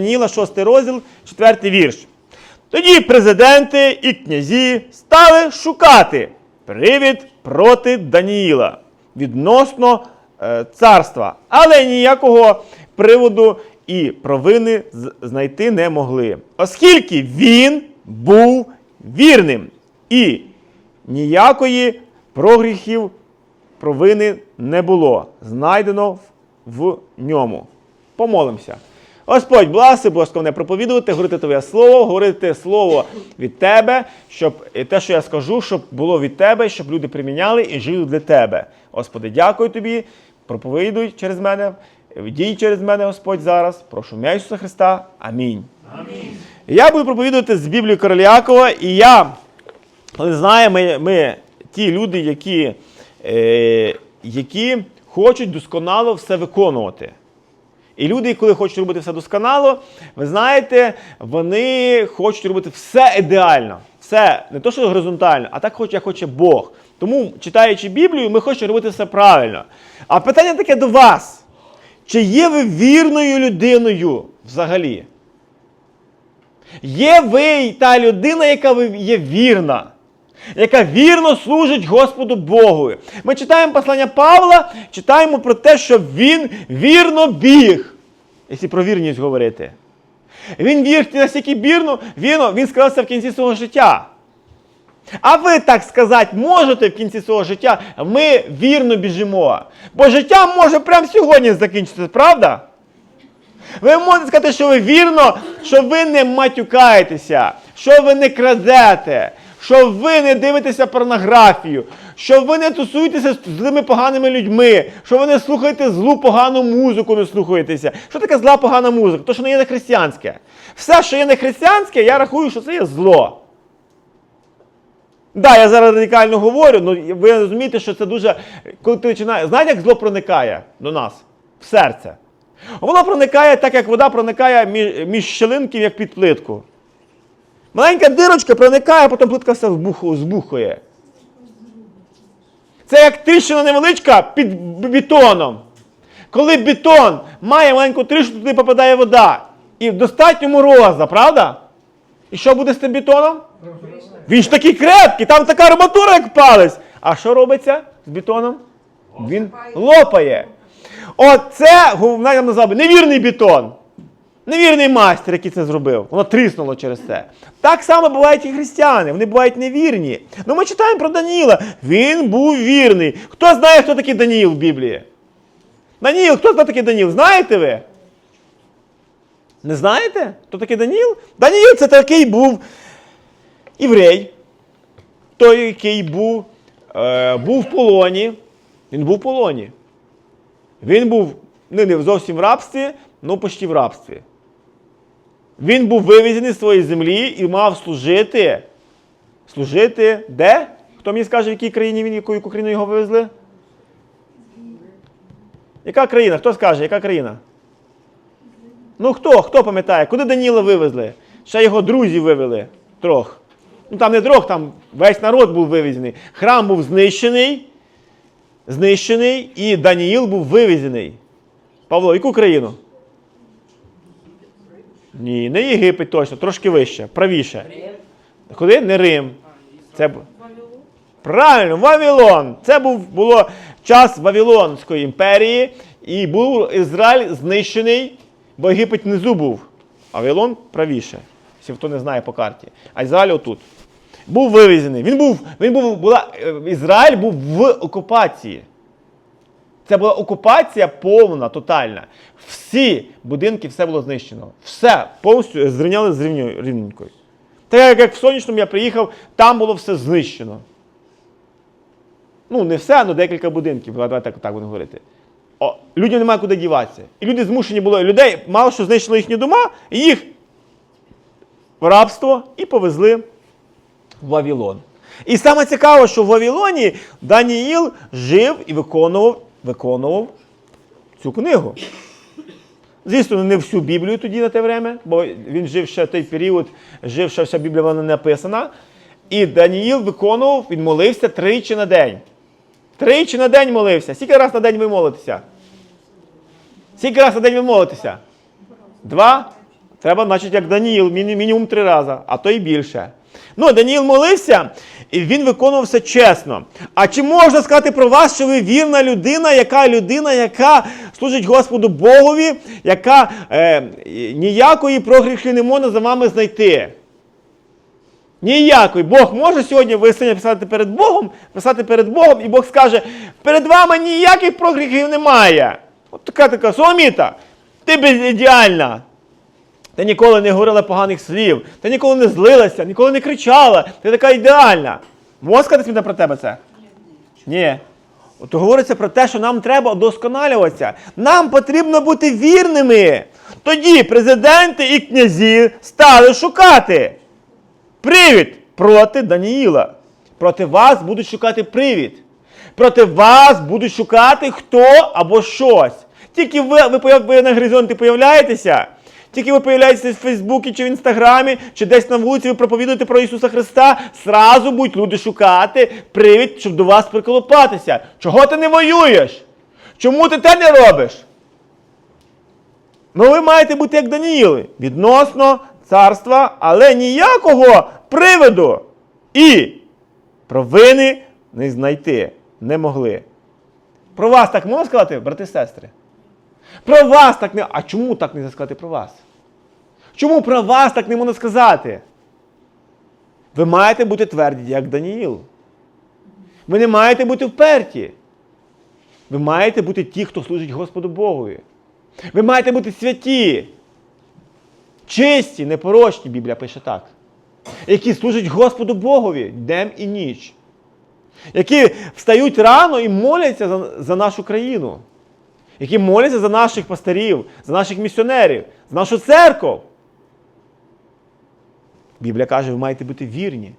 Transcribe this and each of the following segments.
Даніла, 6 розділ, 4 вірш. Тоді президенти і князі стали шукати привід проти Даніїла відносно е, царства, але ніякого приводу і провини знайти не могли, оскільки він був вірним і ніякої прогріхів провини не було знайдено в ньому. Помолимося. Господь, благослови, благословне проповідувати, говорити Твоє слово, говорити слово від Тебе, щоб те, що я скажу, щоб було від Тебе, щоб люди приміняли і жили для Тебе. Господи, дякую Тобі. Проповідуй через мене, дій через мене, Господь, зараз. Прошу в ім'я Ісуса Христа. Амінь. Амінь. Я буду проповідувати з Біблії Короля Якова, і я але знаємо, ми, ми ті люди, які, е, які хочуть досконало все виконувати. І люди, коли хочуть робити все досконало, ви знаєте, вони хочуть робити все ідеально. Все не то, що горизонтально, а так хоче, як хоче Бог. Тому, читаючи Біблію, ми хочемо робити все правильно. А питання таке до вас: чи є ви вірною людиною взагалі? Є ви та людина, яка є вірна, яка вірно служить Господу Богу. Ми читаємо послання Павла, читаємо про те, що він вірно біг, якщо про вірність говорити. Він біг настільки вірно, він, він сказав це в кінці свого життя. А ви так сказати можете в кінці свого життя, ми вірно біжимо. Бо життя може прямо сьогодні закінчитися, правда? Ви можете сказати, що ви вірно, що ви не матюкаєтеся, що ви не крадете, що ви не дивитеся порнографію, що ви не тусуєтеся з злими поганими людьми, що ви не слухаєте злу погану музику, не слухаєтеся. Що таке зла погана музика? То, що не є не християнське. Все, що є не християнське, я рахую, що це є зло. Да, я зараз радикально говорю, але ви розумієте, що це дуже. Коли ти починаєш. Знаєте, як зло проникає до нас в серце? Воно проникає так, як вода проникає між, між як під плитку. Маленька дирочка проникає, а потім плитка все збухує. Це як тріщина невеличка під бетоном. Коли бетон має маленьку тріщину, туди попадає вода. І достатньо мороза, правда? І що буде з тим бетоном? Він ж такий крепкий, там така арматура, як палець. А що робиться з бетоном? Він лопає. Оце головне я невірний бетон. Невірний майстер, який це зробив. Воно тріснуло через це. Так само бувають і християни, вони бувають невірні. Ну ми читаємо про Даніїла. Він був вірний. Хто знає, хто такий Даніїл в Біблії? Даніїл, хто хто такий Даніїл? Знаєте ви? Не знаєте? Хто такий Даніїл? Даніїл це такий був єврей, той, який був, е, був в полоні. Він був в полоні. Він був ну, не зовсім в рабстві, але почти в рабстві. Він був вивезений з своєї землі і мав служити. Служити де? Хто мені скаже, в якій країні він, яку, країну його вивезли? Яка країна? Хто скаже, яка країна? Ну хто? Хто пам'ятає? Куди Даніла вивезли? Ще його друзі вивели трьох. Ну там не трьох, там весь народ був вивезений. Храм був знищений, знищений, і Даніїл був вивезений. Павло, яку країну? Ні, не Єгипет точно, трошки вище, правіше. Куди? Не Рим. Це бу- Правильно, Вавилон. Це був було час Вавилонської імперії, і був Ізраїль знищений, бо Єгипет внизу був. А Вавилон правіше, якщо хто не знає по карті. А Ізраїль отут. Був вивезений. Він був, він був, була, е, Ізраїль був в окупації. Це була окупація повна, тотальна. Всі будинки, все було знищено. Все повністю зрівняли з рівненькою. Так як в сонячному я приїхав, там було все знищено. Ну, не все, але декілька будинків. Давайте так, так будемо говорити. О, людям немає куди діватися. І люди змушені були, людей мало що знищило їхні дома, і їх в рабство і повезли в Вавилон. І саме цікаво, що в Вавилоні Даніїл жив і виконував, виконував цю книгу. Звісно, не всю Біблію тоді на те время, бо він жив ще той період, жив ще вся Біблія вона не написана. І Даніїл виконував, він молився тричі на день. Тричі на день молився. Скільки раз на день ви молитеся? Скільки раз на день ви молитеся? Два? Треба, значить, як Даніїл, мінімум три рази, а то і більше. Ну, Даніїл молився, і він виконував все чесно. А чи можна сказати про вас, що ви вірна людина, яка людина, яка служить Господу Богові, яка е, ніякої прогріхи не можна за вами знайти? Ніякої. Бог може сьогодні ви писати перед Богом, писати перед Богом, і Бог скаже: перед вами ніяких прогріхів немає. От така така Соломіта, ти безідеальна. Ти ніколи не говорила поганих слів, ти ніколи не злилася, ніколи не кричала, ти така ідеальна. Можна сказати про тебе це? Ні. От говориться про те, що нам треба удосконалюватися. Нам потрібно бути вірними. Тоді президенти і князі стали шукати. Привід проти Даніїла. Проти вас будуть шукати привід. Проти вас будуть шукати хто або щось. Тільки ви, ви, ви на горизонті появляєтеся, тільки ви появляєтеся в Фейсбуці чи в Інстаграмі, чи десь на вулиці ви проповідуєте про Ісуса Христа, сразу будуть люди шукати привід, щоб до вас приколопатися. Чого ти не воюєш? Чому ти те не робиш? Ну, ви маєте бути як Даніїли, відносно царства, але ніякого приводу і провини не знайти не могли. Про вас так можна сказати, брати і сестри? Про вас так не. А чому так не сказати про вас? Чому про вас так не можна сказати? Ви маєте бути тверді, як Даніїл. Ви не маєте бути вперті. Ви маєте бути ті, хто служить Господу Богові. Ви маєте бути святі, чисті, непорочні, Біблія пише так. Які служать Господу Богові днем і ніч. Які встають рано і моляться за, за нашу країну. Які моляться за наших пастирів, за наших місіонерів, за нашу церкву. Біблія каже, ви маєте бути вірні.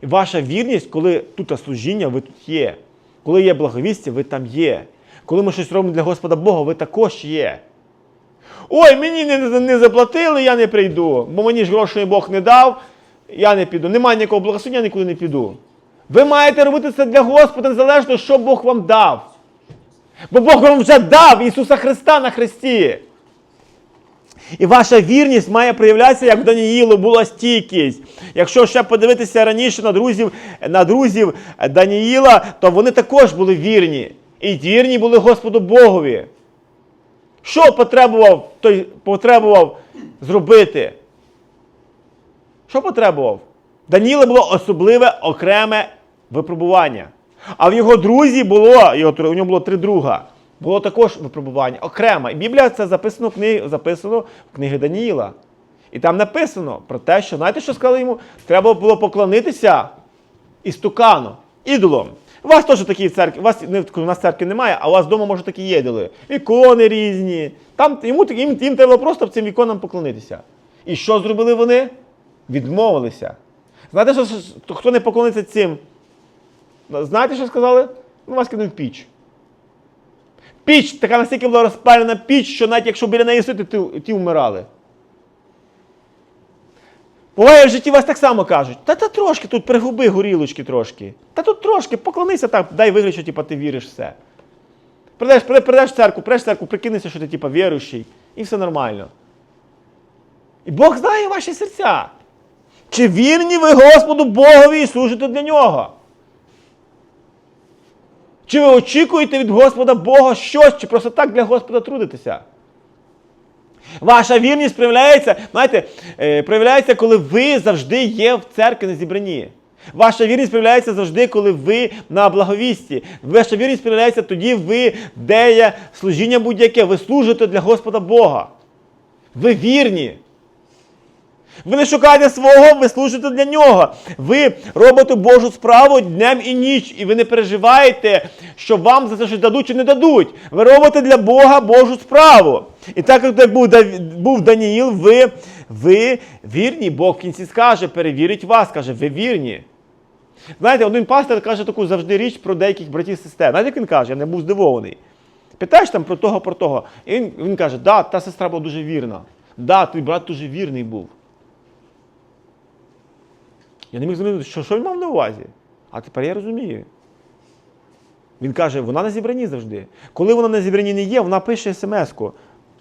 І ваша вірність, коли тут служіння, ви тут є. Коли є благовістя, ви там є. Коли ми щось робимо для Господа Бога, ви також є. Ой, мені не, не заплатили, я не прийду, бо мені ж грошей Бог не дав, я не піду. Немає ніякого благословення, я нікуди не піду. Ви маєте робити це для Господа, незалежно, що Бог вам дав. Бо Бог вам вже дав Ісуса Христа на Христі. І ваша вірність має проявлятися, як в Даніїлу була стійкість. Якщо ще подивитися раніше на друзів, на друзів Даніїла, то вони також були вірні. І вірні були Господу Богові. Що потребував той потребував зробити? Що потребував? Даніла було особливе окреме випробування. А в його друзі було, у нього було три друга. Було також випробування окремо. І Біблія це записано в книгі, записано в книгі Даніїла. І там написано про те, що знаєте, що сказали йому? Треба було поклонитися істукану, ідолом. У вас теж такі в церкві, у вас не у нас церкви немає, а у вас вдома може такі є ідоли. Ікони різні. Там йому їм, їм треба просто цим іконам поклонитися. І що зробили вони? Відмовилися. Знаєте, що, хто не поклониться цим? Знаєте, що сказали? Ну, вас кинуть піч. Піч, така настільки була розпалена піч, що навіть якщо біля неї сидіти, ті, ті вмирали. Буває в житті вас так само кажуть. Та та трошки тут пригуби горілочки трошки. Та тут трошки, поклонися так, дай вигляд, що типа, ти віриш все. Придеш, придеш, в церкву, придеш в церкву, прикинешся, що ти типа, віруючий, і все нормально. І Бог знає ваші серця. Чи вірні ви Господу Богові і служите для нього? Чи ви очікуєте від Господа Бога щось, чи просто так для Господа трудитеся? Ваша вірність проявляється, знаєте, е, проявляється, коли ви завжди є в церкві на зібранні. Ваша вірність проявляється завжди, коли ви на благовісті. Ваша вірність проявляється тоді, ви, де є служіння будь-яке, ви служите для Господа Бога. Ви вірні. Ви не шукаєте свого, ви служите для нього. Ви робите Божу справу днем і ніч, і ви не переживаєте, що вам за це щось дадуть чи не дадуть. Ви робите для Бога Божу справу. І так як був, був Даніїл, ви, ви вірні, Бог в кінці скаже, перевірить вас, каже, ви вірні. Знаєте, один пастор каже таку завжди річ про деяких братів і сестер. Знаєте, як він каже, я не був здивований. Питаєш там про того, про того. І він, він каже, да, та сестра була дуже вірна. Да, твій брат дуже вірний був. Я не міг зрозуміти, що, що він мав на увазі. А тепер я розумію. Він каже, вона на зібранні завжди. Коли вона на зібранні не є, вона пише смс-ку.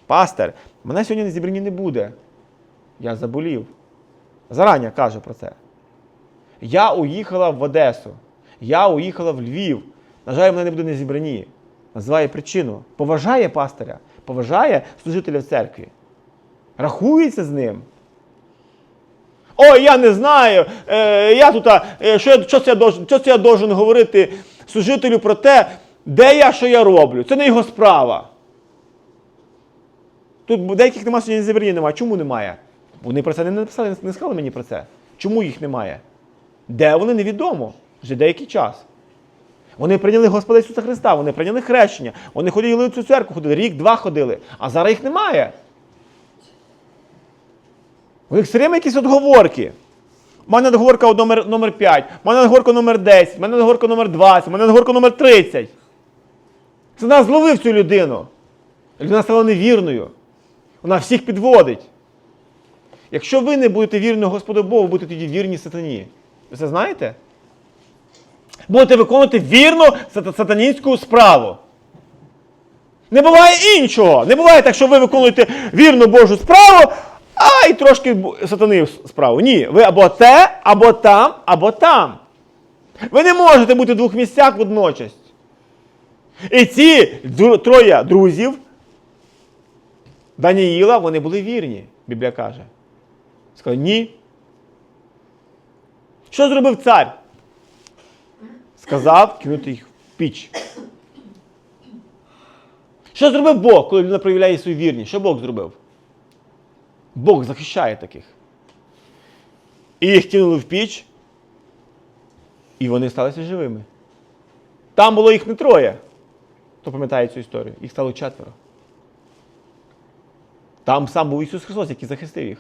пастор, мене сьогодні на зібранні не буде. Я заболів. Зарані каже про це. Я уїхала в Одесу. Я уїхала в Львів. На жаль, мене не буде на зібранні. Називає причину. Поважає пастиря, поважає служителя церкві. Рахується з ним. Ой, я не знаю. Е, я тут, е, що, я, що, я должен, що це я должен говорити служителю про те, де я, що я роблю. Це не його справа. Тут деяких немає сьогодні зібрані немає. Чому немає? Вони про це не написали, не сказали мені про це. Чому їх немає? Де вони невідомо вже деякий час. Вони прийняли Господа Ісуса Христа, вони прийняли хрещення, вони ходили в цю церкву, ходили, рік-два ходили, а зараз їх немає. У них все время якісь отговорки. У мене отговорка номер, номер 5, у мене отговорка номер 10, у мене отговорка номер 20, у мене отговорка номер 30. Це нас зловив цю людину. Людина стала невірною. Вона всіх підводить. Якщо ви не будете вірні Господу Богу, будете тоді вірні сатані. Ви це знаєте? Будете виконувати вірну сата- сатанінську справу. Не буває іншого. Не буває так, що ви виконуєте вірну Божу справу, а й трошки бу- сатани справу. Ні, ви або те, або там, або там. Ви не можете бути в двох місцях водночас. І ці троє друзів Даніїла, вони були вірні, Біблія каже. Сказали, ні. Що зробив цар? Сказав кинути їх в піч. Що зробив Бог, коли людина проявляє свою вірність? Що Бог зробив? Бог захищає таких. І їх кинули в піч, і вони сталися живими. Там було їх не троє. Хто пам'ятає цю історію? Їх стало четверо. Там сам був Ісус Христос, який захистив їх.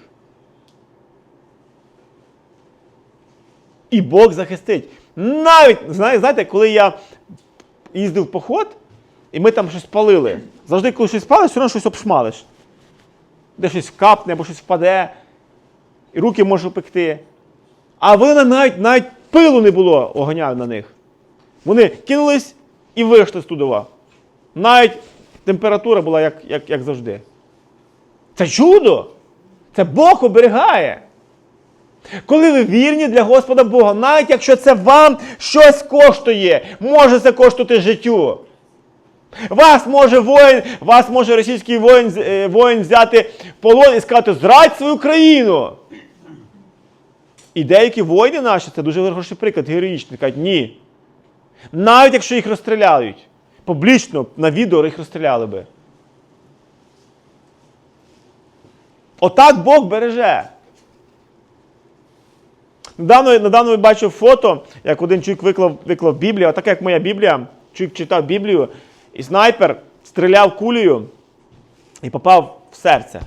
І Бог захистить. Навіть, знаєте, коли я їздив в поход, і ми там щось палили. Завжди, коли щось палиш, все одно щось обшмалиш. Де щось капне або щось впаде, і руки може пекти. А вони навіть, навіть пилу не було огня на них. Вони кинулись і вийшли з тудова. Навіть температура була як, як, як завжди. Це чудо! Це Бог оберігає. Коли ви вірні для Господа Бога, навіть якщо це вам щось коштує, може це коштувати життю. Вас може воїн, вас може російський воїн, е, воїн взяти полон і сказати, зрадь свою країну. І деякі воїни наші, це дуже хороший приклад, героїчний, кажуть, ні. Навіть якщо їх розстріляють, публічно на відео їх розстріляли би. Отак Бог береже. Недавно, недавно я бачив фото, як один чоловік виклав, виклав Біблію, отака як моя Біблія. Чоловік читав Біблію, і снайпер стріляв кулею і попав в серце.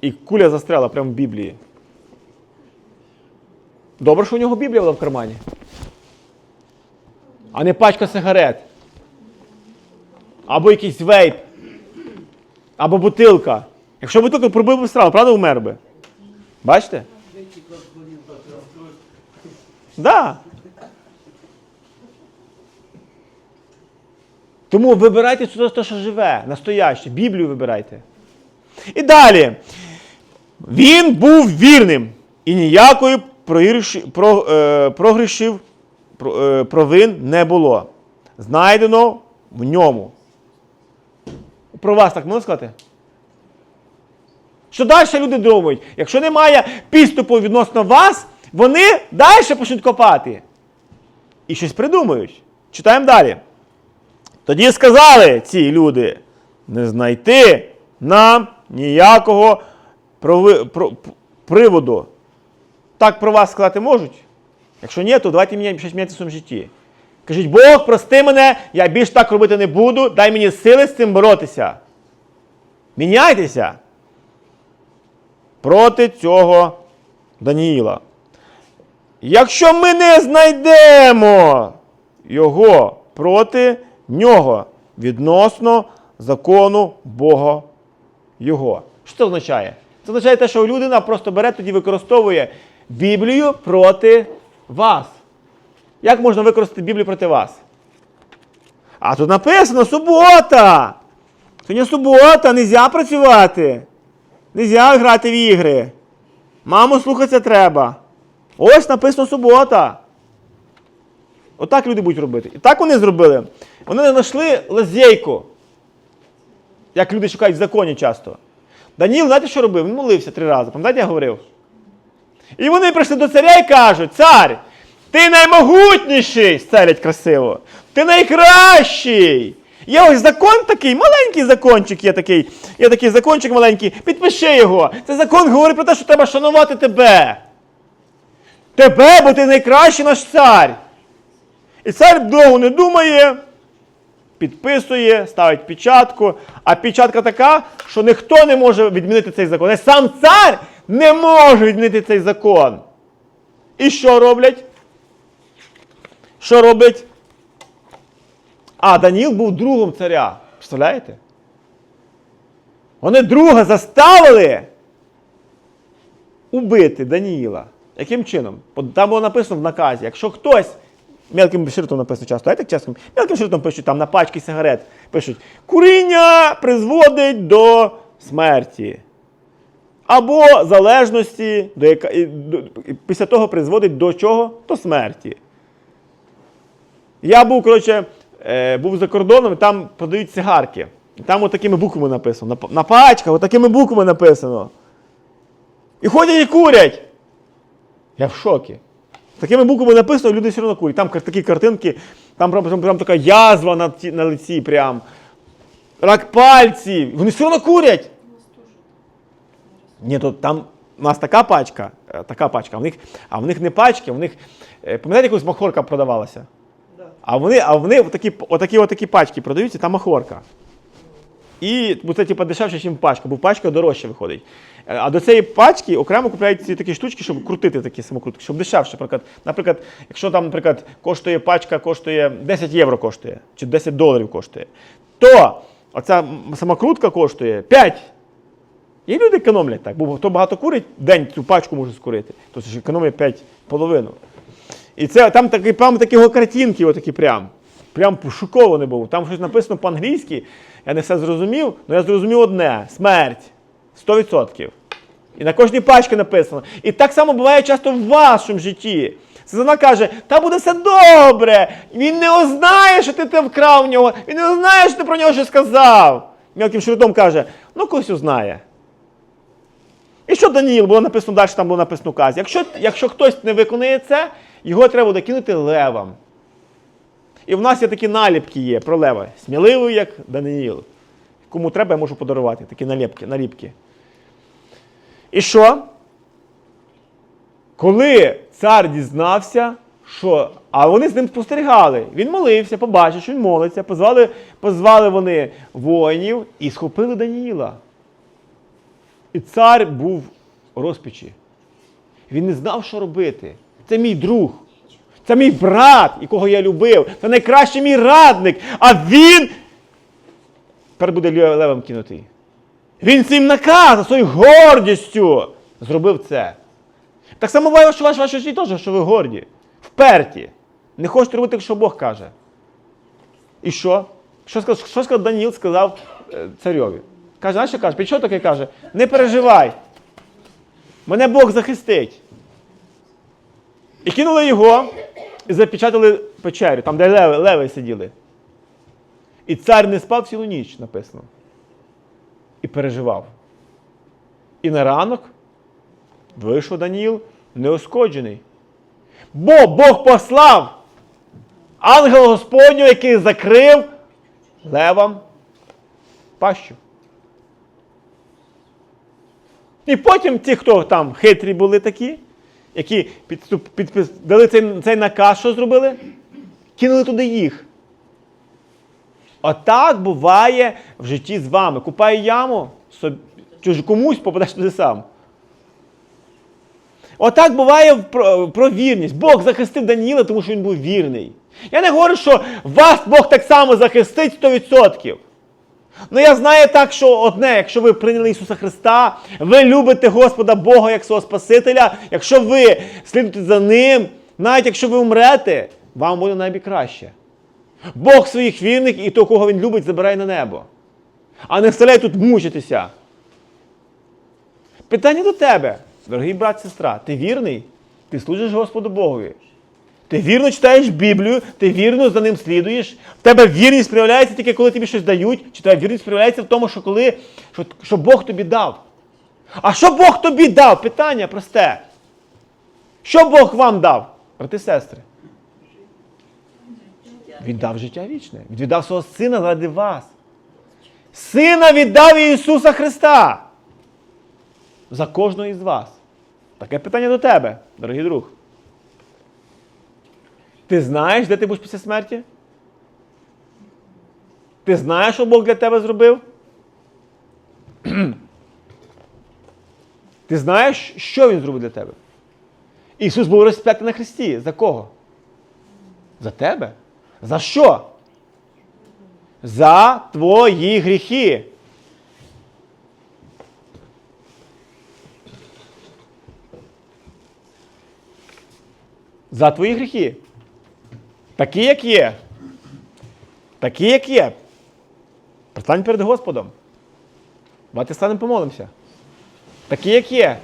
І куля застряла прямо в Біблії. Добре, що у нього Біблія була в кармані. А не пачка сигарет. Або якийсь вейп. Або бутилка. Якщо бутилка пробив би сразу, правда, умер би? Бачите? Да. Тому вибирайте те, що живе, настояще. Біблію вибирайте. І далі. Він був вірним і ніякої е, прогрішів, е, провин не було. Знайдено в ньому. Про вас так можна сказати? Що далі люди думають? Якщо немає підступу відносно вас, вони далі почнуть копати. І щось придумають. Читаємо далі. Тоді сказали ці люди: не знайти нам ніякого прови- про- приводу. Так про вас сказати можуть? Якщо ні, то давайте міняємо щось міняти в своєму житті. Кажіть, Бог, прости мене, я більше так робити не буду, дай мені сили з цим боротися. Міняйтеся проти цього Даніїла. Якщо ми не знайдемо його проти нього відносно закону Бога Його. Що це означає? Це означає те, що людина просто бере тоді використовує Біблію проти вас. Як можна використати Біблію проти вас? А тут написано субота. Сьогодні субота, нельзя працювати. Нельзя грати в ігри. Маму слухатися треба. Ось написано субота. Отак люди будуть робити. І так вони зробили. Вони знайшли лазейку. Як люди шукають в законі часто. Даніл, знаєте, що робив? Він молився три рази. Пам'ятаєте, я говорив? І вони прийшли до царя і кажуть: цар, ти наймогутніший, стелять красиво. Ти найкращий. Є ось закон такий, маленький закончик є такий. Є такий закончик маленький, підпиши його. Цей закон говорить про те, що треба шанувати тебе. Тебе, бо ти найкращий наш цар. І цар довго не думає, підписує, ставить печатку. А печатка така, що ніхто не може відмінити цей закон. І сам цар не може відмінити цей закон. І що роблять? Що робить? А Даніл був другом царя. Представляєте? Вони друга заставили убити Даніїла. Яким чином? Там було написано в наказі, якщо хтось. Мелким шрифтом написано часто, знаєте, як чесно? Мелким шрифтом пишуть там на пачки сигарет. Пишуть: куріння призводить до смерті. Або залежності, до яка, після того призводить до чого? До смерті. Я був, коротше, е, був за кордоном, і там продають цигарки. І там отакими буквами написано. На, на пачках отакими буквами написано. І ходять і курять. Я в шокі. Такими буквами написано, люди все одно курять. Там такі картинки, там прям, прям, прям така язва на, ті- на лиці, прям. Рак пальців. Вони все одно курять. Ні, то там у нас така пачка, е, така пачка, а в них, а в них не пачки, в них, е, пам'ятаєте, якось махорка продавалася? А вони, а вони отакі, отакі, отакі пачки продаються, там махорка. І бо це типу, дешевше, ніж пачка, бо пачка дорожче виходить. Е, А до цієї пачки окремо купляють ці такі штучки, щоб крутити такі самокрутки, щоб дешевше. Наприклад, наприклад, якщо там, наприклад, коштує пачка, коштує 10 євро коштує, чи 10 доларів коштує, то оця самокрутка коштує 5. І люди економлять так, бо хто багато курить, день цю пачку може скурити, то ж економить 5 половину. І це там такі, прям такі картинки, отакі прям. Прям шокований був. Там щось написано по-англійськи. Я не все зрозумів, але я зрозумів одне: смерть. 100%. І на кожній пачці написано. І так само буває часто в вашому житті. Сатана каже, та буде все добре. Він не ознає, що ти те вкрав в нього, він не ознає, що ти про нього щось сказав. Мелким шрифтом каже, ну когось узнає. І що Даніїл було написано далі, там було написано указ. Якщо, якщо хтось не виконує це, його треба буде кинути левам. І в нас є такі наліпки є про лева. Сміливий, як Даниїл. Кому треба, я можу подарувати такі наліпки. наліпки. І що? Коли цар дізнався, що. А вони з ним спостерігали. Він молився, побачив, що він молиться. Позвали, позвали вони воїнів і схопили Даніїла. І цар був у розпачі. Він не знав, що робити. Це мій друг. Це мій брат, якого я любив. Це найкращий мій радник. А він тепер буде левом кинутий. Він цим наказом, своєю гордістю зробив це. Так само буває, що ваш ваше житті теж, що ви горді, вперті. Не хочете робити, що Бог каже. І що? Що сказав, що сказав Даніл сказав е, царьові? Каже, знаєш, що каже? Під що таке каже? Не переживай. Мене Бог захистить. І кинули його і запечатали печерю, там, де леви, леви сиділи. І цар не спав цілу ніч, написано. І переживав. І на ранок вийшов Даніїл неошкоджений. Бо Бог послав ангела Господнього, який закрив левам пащу. І потім ті, хто там хитрі були такі, які підступ, підпис, дали цей, цей наказ, що зробили? Кинули туди їх. Отак буває в житті з вами. Купає яму, собі, комусь попадеш туди сам. Отак буває про, про вірність. Бог захистив Даніїла, тому що він був вірний. Я не говорю, що вас Бог так само захистить 100%. Ну я знаю так, що одне, якщо ви прийняли Ісуса Христа, ви любите Господа Бога як свого Спасителя, якщо ви слідуєте за Ним, навіть якщо ви умрете, вам буде найкраще. Бог своїх вірних і того, кого він любить, забирає на небо. а не вставляй тут мучитися. Питання до тебе, дорогий брат, сестра, ти вірний? Ти служиш Господу Богові. Ти вірно читаєш Біблію, ти вірно за ним слідуєш. В тебе вірність проявляється тільки коли тобі щось дають, чи твоя вірність проявляється в тому, що коли що, що Бог тобі дав. А що Бог тобі дав? Питання просте. Що Бог вам дав, брати і сестри? Віддав життя вічне. Віддав свого сина заради вас. Сина віддав Ісуса Христа. За кожного із вас. Таке питання до тебе, дорогий друг. Ти знаєш, де ти будеш після смерті? Ти знаєш, що Бог для тебе зробив? Ти знаєш, що Він зробив для тебе? Ісус був розп'ятий на Христі. За кого? За тебе? За що? За твої гріхи. За твої гріхи. Такі, як є. Такі, як є. Пристань перед Господом. Давайте станемо помолимося. Такі, як є.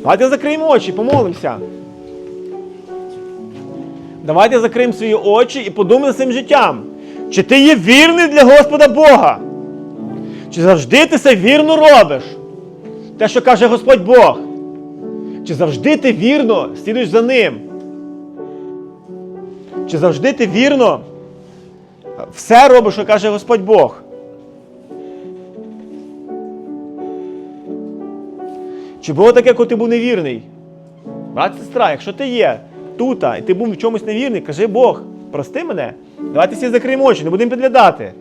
Давайте закриємо очі, помолимося. Давайте закриємо свої очі і подумаємо своїм життям. Чи ти є вірний для Господа Бога? Чи завжди ти це вірно робиш? Те, що каже Господь Бог. Чи завжди ти вірно слідуєш за ним? Чи завжди ти вірно все робиш, що каже Господь Бог? Чи було таке, коли ти був невірний? Брат, сестра, якщо ти є тут, і ти був в чомусь невірний, кажи Бог, прости мене. Давайте всі закриємо очі, не будемо підглядати.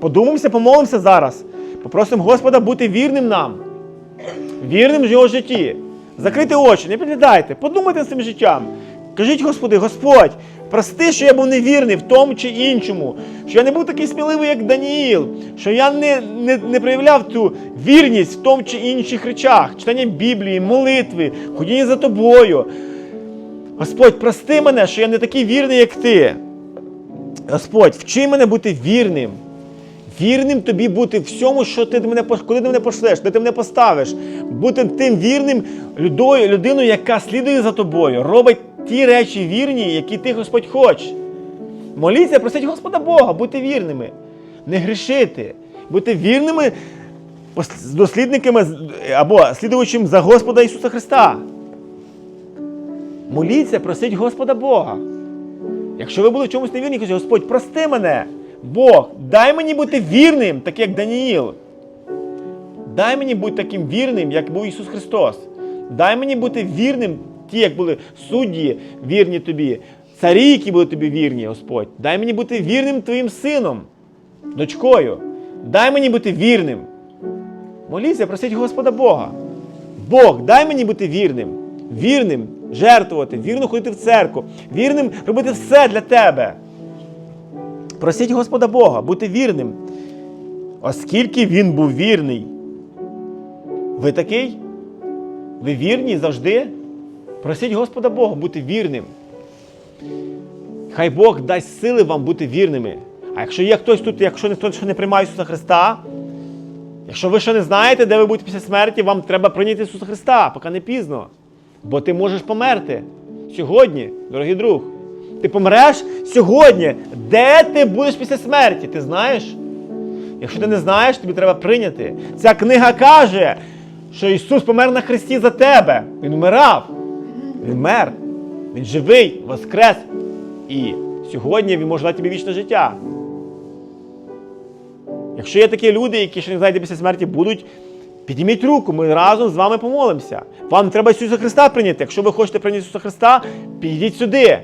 Подумаємося, помолимося зараз. Попросимо Господа бути вірним нам, вірним в його житті. Закрийте очі, не підглядайте, подумайте над цим життям. Кажіть, Господи, Господь, прости, що я був невірний в тому чи іншому, що я не був такий сміливий, як Даніїл, що я не, не, не проявляв цю вірність в тому чи інших речах, читання Біблії, молитви, ходіння за тобою. Господь, прости мене, що я не такий вірний, як ти. Господь, вчи мене бути вірним. Вірним тобі бути всьому, що ти мене куди ти мене пошлеш, де ти мене поставиш. Бути тим вірним людою, людиною, яка слідує за тобою, робить ті речі вірні, які ти, Господь, хочеш. Моліться, просить Господа Бога, бути вірними, не грішити, бути вірними дослідниками або слідуючим за Господа Ісуса Христа. Моліться, просить Господа Бога. Якщо ви були в чомусь невірні, кажіть, Господь, прости мене. Бог, дай мені бути вірним, так як Даніїл. Дай мені бути таким вірним, як був Ісус Христос. Дай мені бути вірним, ті, як були судді, вірні тобі, царі, які були тобі вірні, Господь. Дай мені бути вірним твоїм сином, дочкою. Дай мені бути вірним. Моліться, просить Господа Бога. Бог, дай мені бути вірним, вірним жертвувати, вірно ходити в церкву, вірним робити все для тебе. Просіть Господа Бога, бути вірним. Оскільки він був вірний. Ви такий? Ви вірні завжди? Просіть Господа Бога бути вірним. Хай Бог дасть сили вам бути вірними. А якщо є хтось тут, якщо ніхто ще не приймає Ісуса Христа, якщо ви ще не знаєте, де ви будете після смерті, вам треба прийняти Ісуса Христа, поки не пізно. Бо ти можеш померти сьогодні, дорогий друг. Ти помреш сьогодні. Де ти будеш після смерті? Ти знаєш? Якщо ти не знаєш, тобі треба прийняти. Ця книга каже, що Ісус помер на Христі за тебе. Він вмирав. Він мер. Він живий, воскрес. І сьогодні Він може дати тобі вічне життя. Якщо є такі люди, які ще не знають, після смерті будуть, підніміть руку, ми разом з вами помолимося. Вам треба Ісуса Христа прийняти. Якщо ви хочете прийняти Ісуса Христа, підійдіть сюди.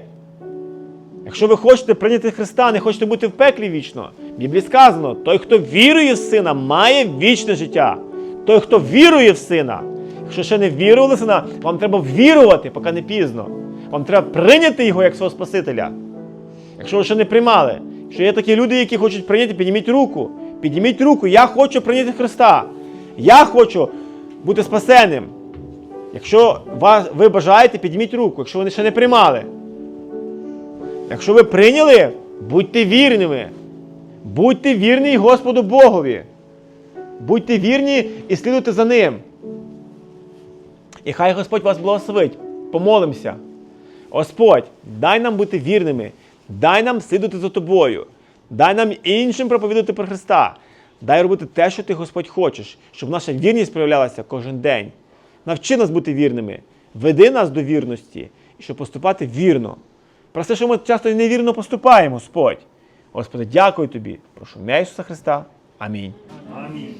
Якщо ви хочете прийняти Христа, не хочете бути в пеклі вічно, в Біблії сказано, той, хто вірує в Сина, має вічне життя. Той, хто вірує в Сина. Якщо ще не вірували Сина, вам треба вірувати, поки не пізно. Вам треба прийняти Його як свого Спасителя. Якщо ви ще не приймали, якщо є такі люди, які хочуть прийняти, підніміть руку. Підніміть руку, я хочу прийняти Христа. Я хочу бути спасеним. Якщо ви бажаєте, підніміть руку, якщо вони ще не приймали. Якщо ви прийняли, будьте вірними. Будьте вірні Господу Богові. Будьте вірні і слідуйте за ним. І хай Господь вас благословить. Помолимося. Господь, дай нам бути вірними, дай нам слідувати за тобою, дай нам іншим проповідати про Христа. Дай робити те, що ти, Господь, хочеш, щоб наша вірність проявлялася кожен день. Навчи нас бути вірними, веди нас до вірності і щоб поступати вірно. Прости, що ми часто невірно поступаємо, Господь. Господи, дякую тобі. Прошу в Ісуса Христа. Амінь. Амінь.